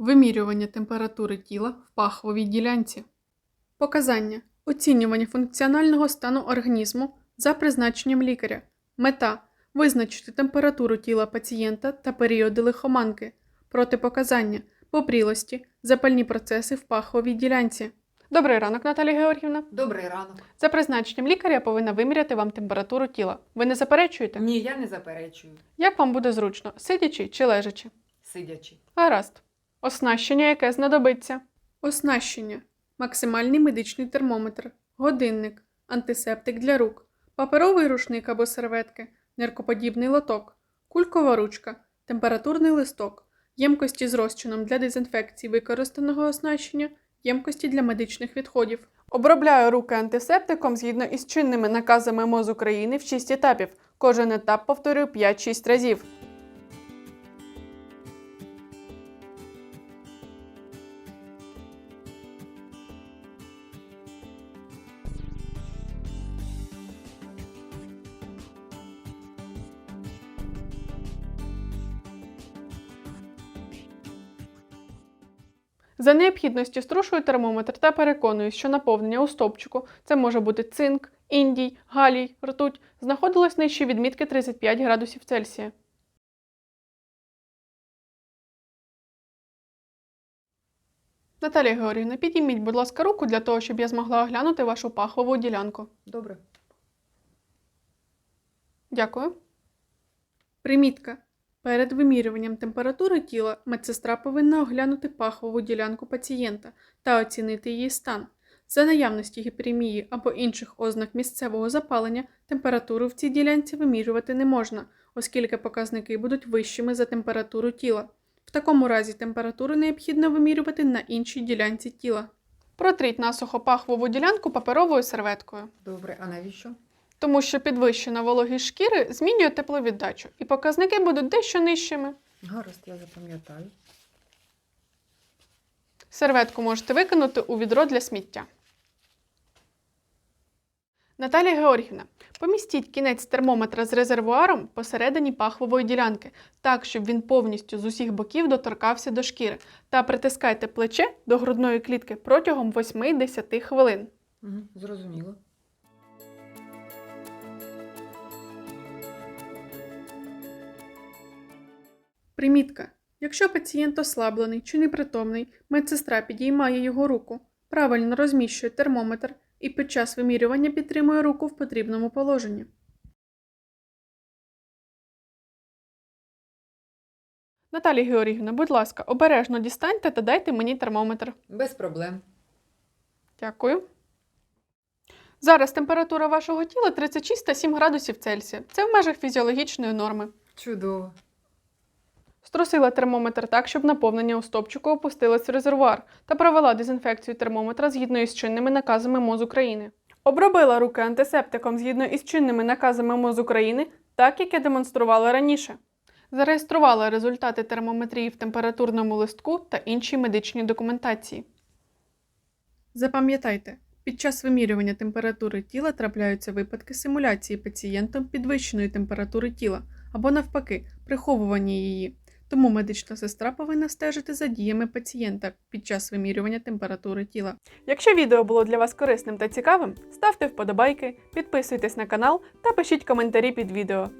Вимірювання температури тіла в паховій ділянці. Показання. Оцінювання функціонального стану організму за призначенням лікаря. Мета визначити температуру тіла пацієнта та періоди лихоманки. Протипоказання попрілості, запальні процеси в паховій ділянці. Добрий ранок, Наталія Георгівна. Добрий ранок. За призначенням лікаря я повинна виміряти вам температуру тіла. Ви не заперечуєте? Ні, я не заперечую, Як вам буде зручно, сидячи чи лежачи? сидячи. Гаразд. Оснащення, яке знадобиться. Оснащення. Максимальний медичний термометр, годинник, антисептик для рук, паперовий рушник або серветки, ниркоподібний лоток, кулькова ручка, температурний листок, ємкості з розчином для дезінфекції використаного оснащення, ємкості для медичних відходів. Обробляю руки антисептиком згідно із чинними наказами МОЗ України в 6 етапів. Кожен етап повторюю 5-6 разів. За необхідності струшую термометр та переконуюсь, що наповнення у стовпчику це може бути цинк, індій, галій, ртуть, знаходилось нижче відмітки 35 градусів Цельсія. Наталія Георгіївна, підійміть, будь ласка, руку для того, щоб я змогла оглянути вашу пахову ділянку. Добре. Дякую. Примітка. Перед вимірюванням температури тіла медсестра повинна оглянути пахову ділянку пацієнта та оцінити її стан. За наявності гіперемії або інших ознак місцевого запалення температуру в цій ділянці вимірювати не можна, оскільки показники будуть вищими за температуру тіла. В такому разі температуру необхідно вимірювати на іншій ділянці тіла. Протріть насухо пахову ділянку паперовою серветкою Добре, а навіщо? Тому що підвищена вологість шкіри змінює тепловіддачу, і показники будуть дещо нижчими. Гаразд, я запам'ятаю. Серветку можете викинути у відро для сміття. Наталія Георгівна, помістіть кінець термометра з резервуаром посередині пахвової ділянки, так, щоб він повністю з усіх боків доторкався до шкіри, та притискайте плече до грудної клітки протягом 8-10 хвилин. Угу, зрозуміло. Примітка. Якщо пацієнт ослаблений чи непритомний, медсестра підіймає його руку, правильно розміщує термометр і під час вимірювання підтримує руку в потрібному положенні. Наталія Георгіївна, будь ласка, обережно дістаньте та дайте мені термометр. Без проблем. Дякую. Зараз температура вашого тіла 36,7 градусів Цельсія. Це в межах фізіологічної норми. Чудово. Струсила термометр так, щоб наповнення у стопчику опустилось в резервуар та провела дезінфекцію термометра згідно із чинними наказами МОЗ України. Обробила руки антисептиком згідно із чинними наказами МОЗ України, так як я демонструвала раніше. Зареєструвала результати термометрії в температурному листку та іншій медичній документації. Запам'ятайте, під час вимірювання температури тіла трапляються випадки симуляції пацієнтом підвищеної температури тіла або навпаки приховування її. Тому медична сестра повинна стежити за діями пацієнта під час вимірювання температури тіла. Якщо відео було для вас корисним та цікавим, ставте вподобайки, підписуйтесь на канал та пишіть коментарі під відео.